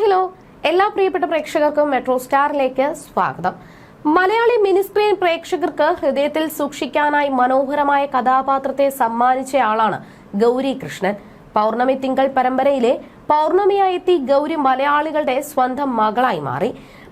Hello എല്ലാ പ്രിയപ്പെട്ട പ്രേക്ഷകർക്കും മെട്രോ സ്റ്റാറിലേക്ക് സ്വാഗതം. മലയാളി മിനി സ്ക്രീൻ പ്രേക്ഷകർക്ക് ഹൃദയത്തിൽ സൂക്ഷിക്കാനായി മനോഹരമായ കഥാപാത്രത്തെ സമ്മാനിച്ചയാളാണ് ഗൗരി കൃഷ്ണൻ. പൗർണമി തിങ്കൾ പരമ്പരയിലെ പൗർണമിയായെത്തി ഗൗരി മലയാളികളുടെ സ്വന്തം മകളായി മാറി.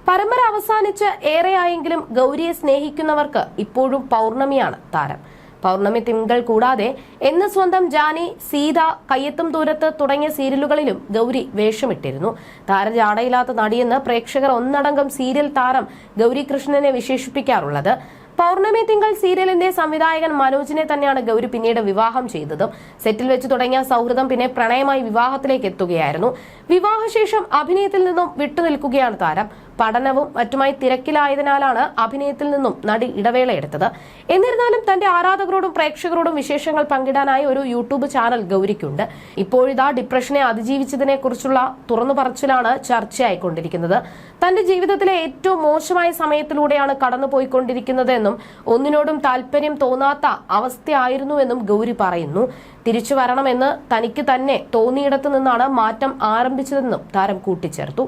പരമ്പര അവസാനിച്ച് ഏറെയായെങ്കിലും ഗൗരിയെ സ്നേഹിക്കുന്നവർക്ക് ഇപ്പോഴും പൗർണമിയാണ് താരം. പൗർണമി തിങ്കൾ കൂടാതെ എന്ന് സ്വന്തം ജാനി സീത കയ്യെത്തും ദൂരത്ത് തുടങ്ങിയ സീരിയലുകളിലും ഗൗരി വേഷമിട്ടിരുന്നു. താരജാടയില്ലാത്ത നടിയെന്ന് പ്രേക്ഷകർ ഒന്നടങ്കം സീരിയൽ താരം ഗൗരി കൃഷ്ണനെ വിശേഷിപ്പിക്കാറുള്ളത്. പൗർണമി തിങ്കൾ സീരിയലിന്റെ സംവിധായകൻ മനോജിനെ തന്നെയാണ് ഗൗരി പിന്നീട് വിവാഹം ചെയ്തതും. സെറ്റിൽ വെച്ച് തുടങ്ങിയ സൗഹൃദം പിന്നെ പ്രണയമായി വിവാഹത്തിലേക്ക് എത്തുകയായിരുന്നു. വിവാഹശേഷം അഭിനയത്തിൽ നിന്നും വിട്ടുനിൽക്കുകയാണ് താരം. പഠനവും മറ്റുമായി തിരക്കിലായതിനാലാണ് അഭിനയത്തിൽ നിന്നും നടി ഇടവേള എടുത്തത്. എന്നിരുന്നാലും തന്റെ ആരാധകരോടും പ്രേക്ഷകരോടും വിശേഷങ്ങൾ പങ്കിടാനായി ഒരു യൂട്യൂബ് ചാനൽ ഗൗരിക്കുണ്ട്. ഇപ്പോഴിതാ ഡിപ്രഷനെ അതിജീവിച്ചതിനെ കുറിച്ചുള്ള തുറന്നു പറച്ചിലാണ് ചർച്ചയായിക്കൊണ്ടിരിക്കുന്നത്. തന്റെ ജീവിതത്തിലെ ഏറ്റവും മോശമായ സമയത്തിലൂടെയാണ് കടന്നുപോയിക്കൊണ്ടിരിക്കുന്നതെന്നും ഒന്നിനോടും താല്പര്യം തോന്നാത്ത അവസ്ഥയായിരുന്നുവെന്നും ഗൗരി പറയുന്നു. തിരിച്ചു വരണമെന്ന് തനിക്ക് തന്നെ തോന്നിയിടത്തു നിന്നാണ് മാറ്റം ആരംഭിച്ചതെന്നും താരം കൂട്ടിച്ചേർത്തു.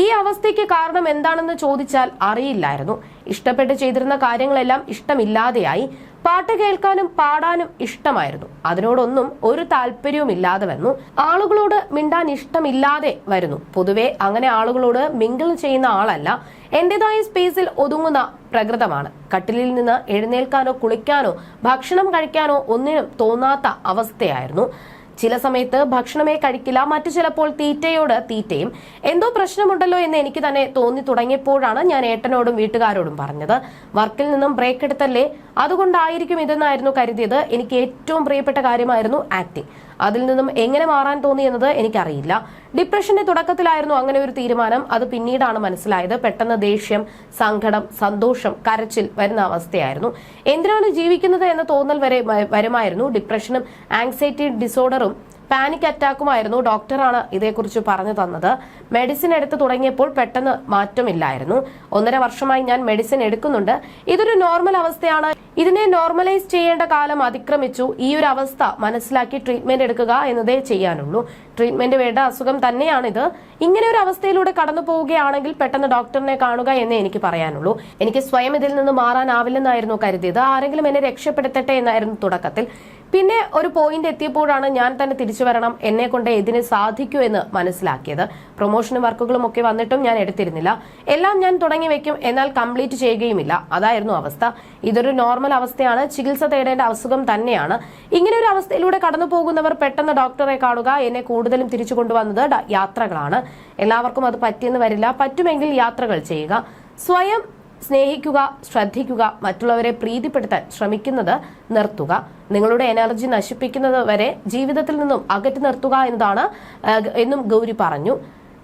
ഈ അവസ്ഥയ്ക്ക് കാരണം എന്താണെന്ന് ചോദിച്ചാൽ അറിയില്ലായിരുന്നു. ഇഷ്ടപ്പെട്ട് ചെയ്തിരുന്ന കാര്യങ്ങളെല്ലാം ഇഷ്ടമില്ലാതെയായി. പാട്ട് കേൾക്കാനും പാടാനും ഇഷ്ടമായിരുന്നു. അതിനോടൊന്നും ഒരു താല്പര്യവും ഇല്ലാതെ വന്നു ആളുകളോട് മിണ്ടാൻ ഇഷ്ടമില്ലാതെ വരുന്നു. പൊതുവെ അങ്ങനെ ആളുകളോട് മിങ്കിൾ ചെയ്യുന്ന ആളല്ല. എന്റേതായ സ്പേസിൽ ഒതുങ്ങുന്ന പ്രകൃതമാണ്. കട്ടിലിൽ നിന്ന് എഴുന്നേൽക്കാനോ കുളിക്കാനോ ഭക്ഷണം കഴിക്കാനോ ഒന്നിനും തോന്നാത്ത അവസ്ഥയായിരുന്നു. ചില സമയത്ത് ഭക്ഷണമേ കഴിക്കില്ല മറ്റു ചിലപ്പോൾ തീറ്റയോട് തീറ്റയും. എന്തോ പ്രശ്നമുണ്ടല്ലോ എന്ന് എനിക്ക് തന്നെ തോന്നി തുടങ്ങിയപ്പോഴാണ് ഞാൻ ഏട്ടനോടും വീട്ടുകാരോടും പറഞ്ഞത്. വർക്കിൽ നിന്നും ബ്രേക്ക് എടുത്തല്ലേ? അതുകൊണ്ടായിരിക്കും ഇതെന്നായിരുന്നു കരുതിയത്. എനിക്ക് ഏറ്റവും പ്രിയപ്പെട്ട കാര്യമായിരുന്നു ആക്ടിംഗ് അതിൽ നിന്നും എങ്ങനെ മാറാൻ തോന്നി എന്നത് എനിക്കറിയില്ല. ഡിപ്രഷന്റെ തുടക്കത്തിലായിരുന്നു അങ്ങനെ ഒരു തീരുമാനം. അത് പിന്നീടാണ് മനസ്സിലായത്. പെട്ടെന്ന് ദേഷ്യം സങ്കടം സന്തോഷം കരച്ചിൽ വരുന്ന അവസ്ഥയായിരുന്നു. എന്തിനാണ് ജീവിക്കുന്നത് എന്ന തോന്നൽ വരെ വരുമായിരുന്നു. ഡിപ്രഷനും ആങ്സൈറ്റി ഡിസോർഡറും പാനിക് അറ്റാക്കുമായിരുന്നു. ഡോക്ടറാണ് ഇതേക്കുറിച്ച് പറഞ്ഞു തന്നത്. മെഡിസിൻ എടുത്ത് തുടങ്ങിയപ്പോൾ പെട്ടെന്ന് മാറ്റമില്ലായിരുന്നു. ഒന്നര വർഷമായി ഞാൻ മെഡിസിൻ എടുക്കുന്നുണ്ട്. ഇതൊരു നോർമൽ അവസ്ഥയാണ്. ഇതിനെ നോർമലൈസ് ചെയ്യേണ്ട കാലം അതിക്രമിച്ചു. ഈ ഒരു അവസ്ഥ മനസ്സിലാക്കി ട്രീറ്റ്മെന്റ് എടുക്കുക എന്നതേ ചെയ്യാനുള്ളൂ. ട്രീറ്റ്മെന്റ് വേണ്ട അസുഖം തന്നെയാണിത്. ഇങ്ങനെ ഒരു അവസ്ഥയിലൂടെ കടന്നു പോവുകയാണെങ്കിൽ പെട്ടെന്ന് ഡോക്ടറിനെ കാണുക എന്നേ എനിക്ക് പറയാനുള്ളൂ. എനിക്ക് സ്വയം ഇതിൽ നിന്ന് മാറാനാവില്ലെന്നായിരുന്നു കരുതിയത്. ആരെങ്കിലും എന്നെ രക്ഷപ്പെടുത്തട്ടെ എന്നായിരുന്നു തുടക്കത്തിൽ. പിന്നെ ഒരു പോയിന്റ് എത്തിയപ്പോഴാണ് ഞാൻ തന്നെ തിരിച്ചു വരണം. എന്നെ കൊണ്ട് ഇതിന് സാധിക്കൂ എന്ന് മനസ്സിലാക്കിയത്. പ്രൊമോഷനും വർക്കുകളും ഒക്കെ വന്നിട്ടും ഞാൻ എടുത്തിരുന്നില്ല. എല്ലാം ഞാൻ തുടങ്ങി വെക്കും. എന്നാൽ കംപ്ലീറ്റ് ചെയ്യുകയുമില്ല. അതായിരുന്നു അവസ്ഥ. ഇതൊരു നോർമൽ അവസ്ഥയാണ്. ചികിത്സ തേടേണ്ട അസുഖം തന്നെയാണ്. ഇങ്ങനെ ഒരു അവസ്ഥയിലൂടെ കടന്നു പോകുന്നവർ പെട്ടെന്ന് ഡോക്ടറെ കാണുക. എന്നെ കൂടുതലും തിരിച്ചു കൊണ്ടുവന്നത് യാത്രകളാണ്. എല്ലാവർക്കും അത് പറ്റിയെന്ന് വരില്ല. പറ്റുമെങ്കിൽ യാത്രകൾ ചെയ്യുക. സ്വയം സ്നേഹിക്കുക ശ്രദ്ധിക്കുക മറ്റുള്ളവരെ പ്രീതിപ്പെടുത്താൻ ശ്രമിക്കുന്നത് നിർത്തുക. നിങ്ങളുടെ എനർജി നശിപ്പിക്കുന്നത് വരെ ജീവിതത്തിൽ നിന്നും അകറ്റി നിർത്തുക എന്നതാണ് എന്നും ഗൗരി പറഞ്ഞു.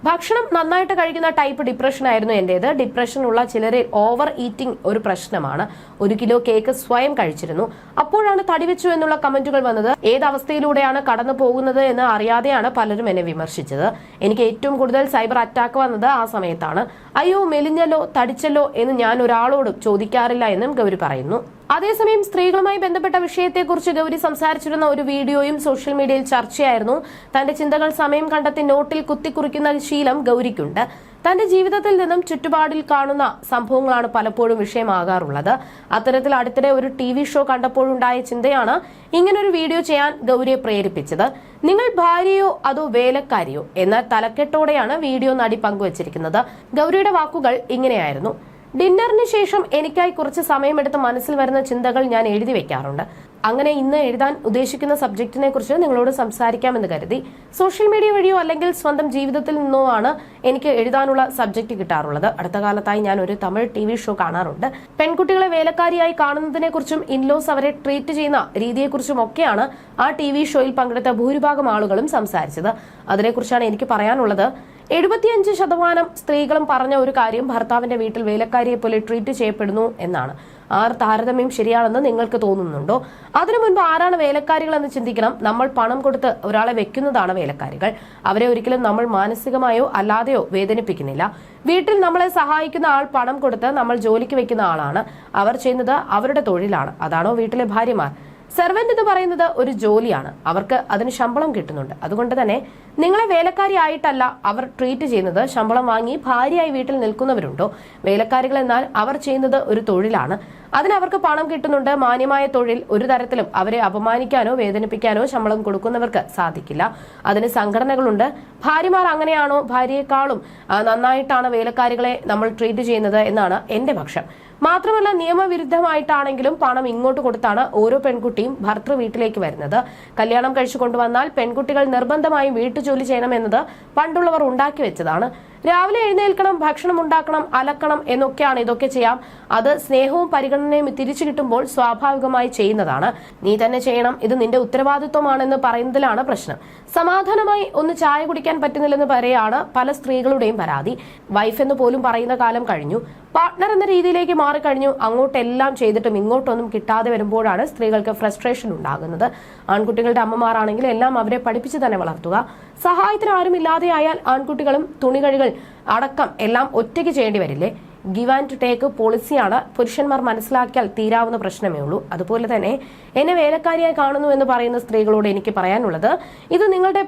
ഭക്ഷണം നന്നായിട്ട് കഴിക്കുന്ന ടൈപ്പ് ഡിപ്രഷൻ ആയിരുന്നു എന്റേത്. ഡിപ്രഷനുള്ള ചിലരെ ഓവർ ഈറ്റിംഗ് ഒരു പ്രശ്നമാണ്. ഒരു കിലോ കേക്ക് സ്വയം കഴിച്ചിരുന്നു. അപ്പോഴാണ് തടി വെച്ചു എന്നുള്ള കമന്റുകൾ വന്നത്. ഏത് അവസ്ഥയിലൂടെയാണ് കടന്നു പോകുന്നത് എന്ന് അറിയാതെയാണ് പലരും എന്നെ വിമർശിച്ചത്. എനിക്ക് ഏറ്റവും കൂടുതൽ സൈബർ അറ്റാക്ക് വന്നത് ആ സമയത്താണ്. അയ്യോ മെലിഞ്ഞല്ലോ തടിച്ചല്ലോ എന്ന് ഞാൻ ഒരാളോടും ചോദിക്കാറില്ല എന്നും ഗൗരി പറയുന്നു. അതേസമയം സ്ത്രീകളുമായി ബന്ധപ്പെട്ട വിഷയത്തെക്കുറിച്ച് ഗൗരി സംസാരിച്ചിരുന്ന ഒരു വീഡിയോയും സോഷ്യൽ മീഡിയയിൽ ചർച്ചയായിരുന്നു. തന്റെ ചിന്തകൾ സമയം കണ്ടെത്തി നോട്ടിൽ കുത്തിക്കുറിക്കുന്ന ശീലം ഗൗരിക്കുണ്ട്. തന്റെ ജീവിതത്തിൽ നിന്നും ചുറ്റുപാടിൽ കാണുന്ന സംഭവങ്ങളാണ് പലപ്പോഴും വിഷയമാകാറുള്ളത്. അത്തരത്തിൽ അടുത്തിടെ ഒരു ടി വി ഷോ കണ്ടപ്പോഴുണ്ടായ ചിന്തയാണ് ഇങ്ങനൊരു വീഡിയോ ചെയ്യാൻ ഗൗരിയെ പ്രേരിപ്പിച്ചത്. നിങ്ങൾ ഭാര്യയോ അതോ വേലക്കാരിയോ? എന്ന തലക്കെട്ടോടെയാണ് വീഡിയോ നടി പങ്കുവച്ചിരിക്കുന്നത്. ഗൗരിയുടെ വാക്കുകൾ ഇങ്ങനെയായിരുന്നു. ഡിന്നറിന് ശേഷം എനിക്കായി കുറച്ച് സമയമെടുത്ത് മനസ്സിൽ വരുന്ന ചിന്തകൾ ഞാൻ എഴുതി വെക്കാറുണ്ട്. അങ്ങനെ ഇന്ന് എഴുതാൻ ഉദ്ദേശിക്കുന്ന സബ്ജക്റ്റിനെ കുറിച്ച് നിങ്ങളോട് സംസാരിക്കാമെന്ന് കരുതി. സോഷ്യൽ മീഡിയ വഴിയോ അല്ലെങ്കിൽ സ്വന്തം ജീവിതത്തിൽ നിന്നോ ആണ് എനിക്ക് എഴുതാനുള്ള സബ്ജക്റ്റ് കിട്ടാറുള്ളത്. അടുത്ത കാലത്തായി ഞാൻ ഒരു തമിഴ് ടി ഷോ കാണാറുണ്ട്. പെൺകുട്ടികളെ വേലക്കാരിയായി കാണുന്നതിനെ കുറിച്ചും ഇൻലോസ് അവരെ ട്രീറ്റ് ചെയ്യുന്ന രീതിയെക്കുറിച്ചും ഒക്കെയാണ് ആ ടി വി ഷോയിൽ പങ്കെടുത്ത ഭൂരിഭാഗം ആളുകളും സംസാരിച്ചത്. അതിനെക്കുറിച്ചാണ് എനിക്ക് പറയാനുള്ളത്. എഴുപത്തിയഞ്ച് ശതമാനം സ്ത്രീകളും പറഞ്ഞ ഒരു കാര്യം ഭർത്താവിന്റെ വീട്ടിൽ വേലക്കാരിയെ പോലെ ട്രീറ്റ് ചെയ്യപ്പെടുന്നു എന്നാണ്. ആർ താരതമ്യം ശരിയാണെന്ന് നിങ്ങൾക്ക് തോന്നുന്നുണ്ടോ? അതിനു മുൻപ് ആരാണ് വേലക്കാരികൾ എന്ന് ചിന്തിക്കണം. നമ്മൾ പണം കൊടുത്ത് ഒരാളെ വെക്കുന്നതാണ് വേലക്കാരികൾ. അവരെ ഒരിക്കലും നമ്മൾ മാനസികമായോ അല്ലാതെയോ വേദനിപ്പിക്കുന്നില്ല. വീട്ടിൽ നമ്മളെ സഹായിക്കുന്ന ആൾ പണം കൊടുത്ത് നമ്മൾ ജോലിക്ക് വെക്കുന്ന ആളാണ്. അവർ ചെയ്യുന്നത് അവരുടെ തൊഴിലാണ്. അതാണോ വീട്ടിലെ ഭാര്യമാർ? സെർവന്റ് എന്ന് പറയുന്നത് ഒരു ജോലിയാണ്. അവർക്ക് അതിന് ശമ്പളം കിട്ടുന്നുണ്ട്. അതുകൊണ്ട് തന്നെ നിങ്ങളെ വേലക്കാരി ആയിട്ടല്ല അവർ ട്രീറ്റ് ചെയ്യുന്നത്. ശമ്പളം വാങ്ങി ഭാര്യയായി വീട്ടിൽ നിൽക്കുന്നവരുണ്ടോ? വേലക്കാരികൾ എന്നാൽ അവർ ചെയ്യുന്നത് ഒരു തൊഴിലാണ്. അതിന് അവർക്ക് പണം കിട്ടുന്നുണ്ട്. മാന്യമായ തൊഴിൽ ഒരു തരത്തിലും അവരെ അപമാനിക്കാനോ വേദനിപ്പിക്കാനോ ശമ്പളം കൊടുക്കുന്നവർക്ക് സാധിക്കില്ല. അതിന് സംഘടനകളുണ്ട്. ഭാര്യമാർ അങ്ങനെയാണോ? ഭാര്യയെക്കാളും നന്നായിട്ടാണ് വേലക്കാരികളെ നമ്മൾ ട്രീറ്റ് ചെയ്യുന്നത് എന്നാണ് എന്റെ പക്ഷം. മാത്രമല്ല നിയമവിരുദ്ധമായിട്ടാണെങ്കിലും പണം ഇങ്ങോട്ട് കൊടുത്താണ് ഓരോ പെൺകുട്ടിയും ഭർത്തൃ വീട്ടിലേക്ക് വരുന്നത്. കല്യാണം കഴിച്ചു കൊണ്ടുവന്നാൽ പെൺകുട്ടികൾ നിർബന്ധമായും വീട്ടുജോലി ചെയ്യണമെന്നത് പണ്ടുള്ളവർ ഉണ്ടാക്കി വെച്ചതാണ്. രാവിലെ എഴുന്നേൽക്കണം ഭക്ഷണം ഉണ്ടാക്കണം അലക്കണം എന്നൊക്കെയാണ് ഇതൊക്കെ ചെയ്യാം. അത് സ്നേഹവും പരിഗണനയും തിരിച്ചു കിട്ടുമ്പോൾ സ്വാഭാവികമായി ചെയ്യുന്നതാണ്. നീ തന്നെ ചെയ്യണം ഇത് നിന്റെ ഉത്തരവാദിത്വമാണെന്ന് പറയുന്നതിലാണ് പ്രശ്നം. സമാധാനമായി ഒന്ന് ചായ കുടിക്കാൻ പറ്റുന്നില്ലെന്ന് പറയാണ് പല സ്ത്രീകളുടെയും പരാതി. വൈഫ് എന്ന് പോലും പറയുന്ന കാലം കഴിഞ്ഞു. പാർട്ട്ണർ എന്ന രീതിയിലേക്ക് മാറിക്കഴിഞ്ഞു. അങ്ങോട്ടെല്ലാം ചെയ്തിട്ടും ഇങ്ങോട്ടൊന്നും കിട്ടാതെ വരുമ്പോഴാണ് സ്ത്രീകൾക്ക് ഫ്രസ്ട്രേഷൻ ഉണ്ടാകുന്നത്. ആൺകുട്ടികളുടെ അമ്മമാരാണെങ്കിൽ എല്ലാം അവരെ പഠിപ്പിച്ച് തന്നെ വളർത്തുക. സഹായത്തിന് ആരും ഇല്ലാതെയായാൽ ആൺകുട്ടികളും തുണികഴികൾ അടക്കം എല്ലാം ഒറ്റയ്ക്ക് ചെയ്യേണ്ടി വരില്ലേ? ഗിവ് ആൻഡ് ടേക്ക് പോളിസിയാണ് പുരുഷന്മാർ മനസ്സിലാക്കിയാൽ തീരാവുന്ന പ്രശ്നമേ ഉള്ളൂ. അതുപോലെ തന്നെ എന്നെ വേലക്കാരിയായി കാണുന്നു എന്ന് പറയുന്ന സ്ത്രീകളോട് എനിക്ക് പറയാനുള്ളത് ഇത് നിങ്ങളുടെ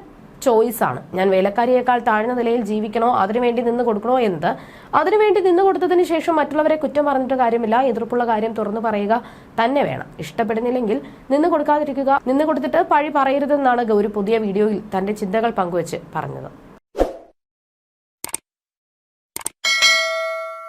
ചോയ്സ് ആണ്. ഞാൻ വേലക്കാരിയേക്കാൾ താഴ്ന്ന നിലയിൽ ജീവിക്കണോ? അതിനുവേണ്ടി നിന്ന് കൊടുക്കണോ എന്നത്? അതിനുവേണ്ടി നിന്ന് കൊടുത്തതിന് ശേഷം മറ്റുള്ളവരെ കുറ്റം പറഞ്ഞിട്ട് കാര്യമില്ല. എതിർപ്പുള്ള കാര്യം തുറന്നു പറയുക തന്നെ വേണം. ഇഷ്ടപ്പെടുന്നില്ലെങ്കിൽ നിന്ന് കൊടുക്കാതിരിക്കുക. നിന്ന് കൊടുത്തിട്ട് പഴി പറയരുതെന്നാണ് ഗൗരി പുതിയ വീഡിയോയിൽ തന്റെ ചിന്തകൾ പങ്കുവച്ച് പറഞ്ഞത്.